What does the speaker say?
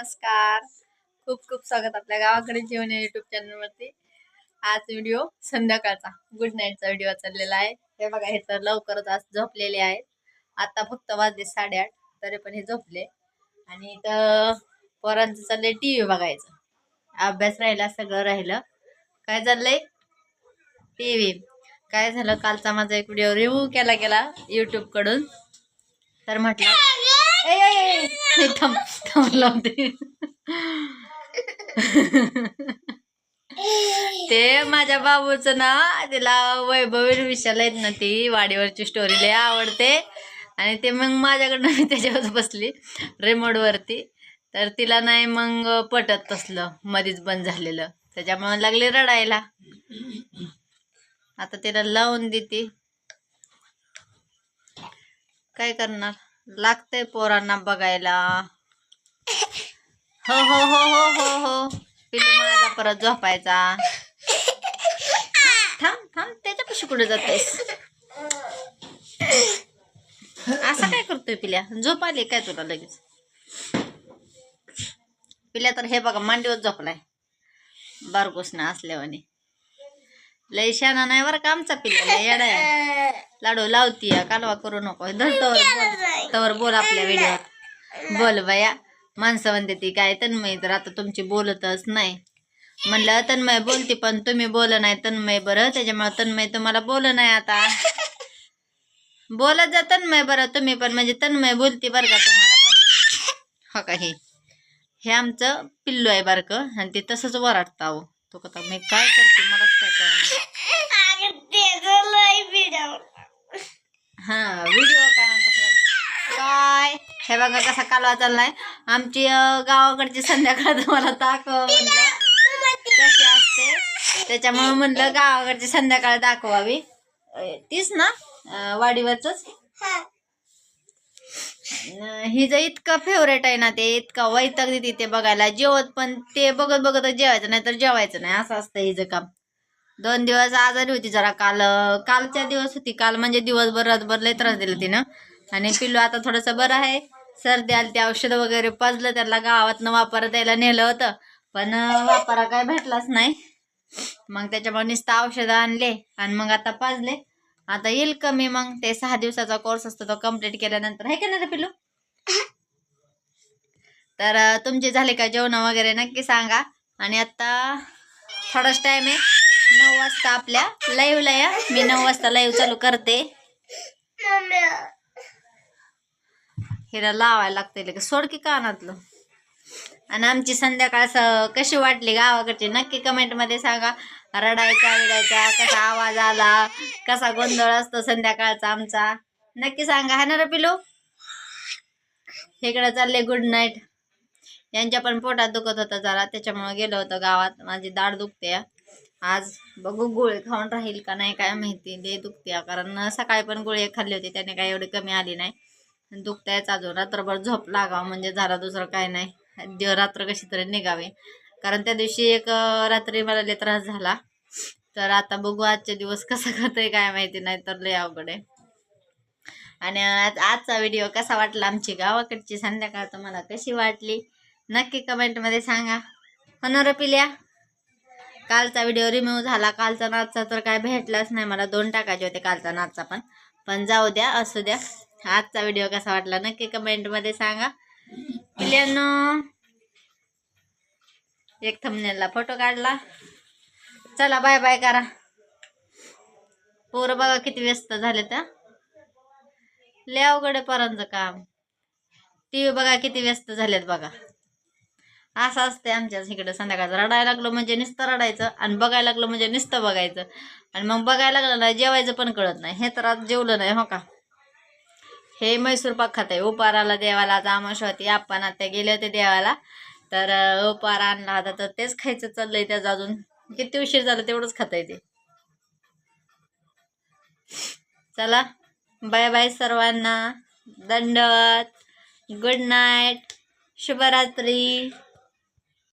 नमस्कार. खूप खूप स्वागत आपल्या गावाकडे जेवण या युट्यूब चॅनलवरती आज व्हिडिओ संध्याकाळचा गुड नाईटचा व्हिडिओ चाललेला आहे. हे बघा हे तर लवकरच आज झोपलेले आहेत. आता फक्त वाजले साडेआठ तरी पण हे झोपले. आणि इथं पोरांचं चाललंय टी व्ही बघायचं. अभ्यास राहिला सगळं राहिलं. काय चाललंय? टी व्ही काय झालं? कालचा माझा एक व्हिडिओ रिव्ह्यू केला गेला यूट्यूबकडून तर म्हटलं ए, थांब थांब लावते ते माझ्या बाबूचं ना तिला वैभव विशाला येत ना ती वाडीवरची स्टोरी लय आवडते. आणि ते मग माझ्याकडनं मी त्याच्यावर बसली रिमोटवरती तर तिला नाही मग पटत तसलं मध्येच बंद झालेलं. त्याच्यामुळे लागले रडायला. आता तिला लावून देते. काय करणार? लागतंय पोरांना बघायला. हो हो हो हो हो हो. पिलू परत झोपायचा. थांब थांब त्याच्यापाशी कुठे जातेस असं काय करतोय पिल्या? झोप आली काय तुला लगेच? पिल्या तर हे बघा मांडीवर झोपलाय. बारकोसना असल्यावाने. लय शाना नाही बरं का आमचा पिल्या येडा आहे. लाडू लावती कालवा करू नको. धर तवर बोल तवर बोल आपल्या व्हिडिओ बोल बया माणसं म्हणते ती काय तन्मय तर आता तुमची बोलतच नाही. म्हणलं तन्मय बोलते पण तुम्ही बोल नाही तन्मय बरं त्याच्यामुळे तन्मय तुम्हाला बोल नाही आता. बोलत जा तन्मय बरं तुम्ही पण म्हणजे तन्मय बोलते बरं का तुम्हाला पण. हो का हे? आमचं पिल्लू आहे बारकं आणि ते तसंच वराटतं अहो. तो कथा मी काय करते मलाच काय कळणार हा व्हिडिओ काय? हे बघा कसा कालवा चाललाय. आमची गावाकडची संध्याकाळ तुम्हाला दाखव म्हणलं. कशी असते? त्याच्यामुळे म्हणलं गावाकडची संध्याकाळ दाखवावी. तीच ना वाडीवरच हिचं इतकं फेवरेट आहे ना ते इतका वैताग देते ते बघायला. जेवत पण ते बघत बघतच जेवायचं नाही तर जेवायचं नाही. असं असतं हिचं काम. दोन दिवस आजारी होती जरा काल. कालच्या दिवस होती. काल म्हणजे दिवसभर रातभर लय त्रास दिला तिनं. आणि पिल्लू आता थोडंसं बरं आहे. सर्दी आली ते औषधं वगैरे पाजलं त्याला गावातनं वापर द्यायला नेलं होतं. पण वापरा काय भेटलाच नाही. मग त्याच्यामुळे नुसतं औषधं आणले आणि मग आता पाजले. आता येईल कमी मग. ते सहा दिवसाचा कोर्स असतो तो कंप्लीट केल्यानंतर. आहे का नाही पिलू तर तुमचे झाले का जेवण वगैरे नक्की सांगा. आणि आता थोडाच टाइम आहे. नऊ वाजता आपल्या लाईव्हला या. मी नऊ वाजता लाईव्ह चालू करते. हिला लावायला लागते सोड की कानातलं. आणि आमची संध्याकाळ स- कशी वाटली गावाकडची? नक्की कमेंटमध्ये सांगा. रडायचा विडायचा कसा आवाज आला कसा गोंधळ असतो संध्याकाळचा आमचा? नक्की सांगा. हा ना रपिलो? पिलू इकडे चालले गुड नाईट यांच्या पण पोटात दुखत होता जरा. त्याच्यामुळे गेलो होतो गावात. माझी दाढ दुखते. आज बघू गुळे खाऊन राहील का नाही काय माहिती. ते दुखते. कारण सकाळी पण गुळे खाल्ली होती. त्याने काय एवढी कमी आली नाही. दुखतायच अजून. रात्रभर झोप लागावं म्हणजे झाला दुसरं काय नाही. दिव रात्र कशी तरी निघावी. कारण त्या दिवशी एक रात्री मला लय त्रास झाला. तर आता बघू आजचे दिवस कसं करतोय काय माहिती नाही तर लय अवघड आहे. आणि आज आजचा व्हिडिओ कसा वाटला आमची गावाकडची संध्याकाळ तुम्हाला कशी वाटली? नक्की कमेंटमध्ये सांगा. होणार हो पिल्या? कालचा व्हिडिओ रिमूव्ह झाला. कालचा नाचचा तर काय भेटलाच नाही. मला दोन टाकायचे होते कालचा नाचचा पण. पण जाऊ द्या असू द्या. आजचा व्हिडिओ कसा वाटला नक्की कमेंटमध्ये सांगा. पिल्यांनो एक थमनेला फोटो काढला. चला बाय बाय करा. पोरं बघा किती व्यस्त झाले त्या लय अवघड परांचं पोरांचं काम. टी व्ही बघा किती व्यस्त झालेत बघा. असं असते आमच्या इकडे. संध्याकाळचं रडायला लागलो म्हणजे नुसतं रडायचं आणि बघायला लागलो म्हणजे नुसतं बघायचं. आणि मग बघायला लागलं नाही जेवायचं पण कळत नाही. हे तर आज जेवलं नाही हो का? हे मैसूर पाक खात. आहे उपाराला देवाला आज आमाश होती आपण आता गेले होते देवाला. तर अं, आणला होता तर तेच खायचं चाललंय त्याचं अजून. किती उशीर झालं तेवढंच खाता येते चला बाय बाय सर्वांना. दंडवत. गुड नाईट शुभरात्री.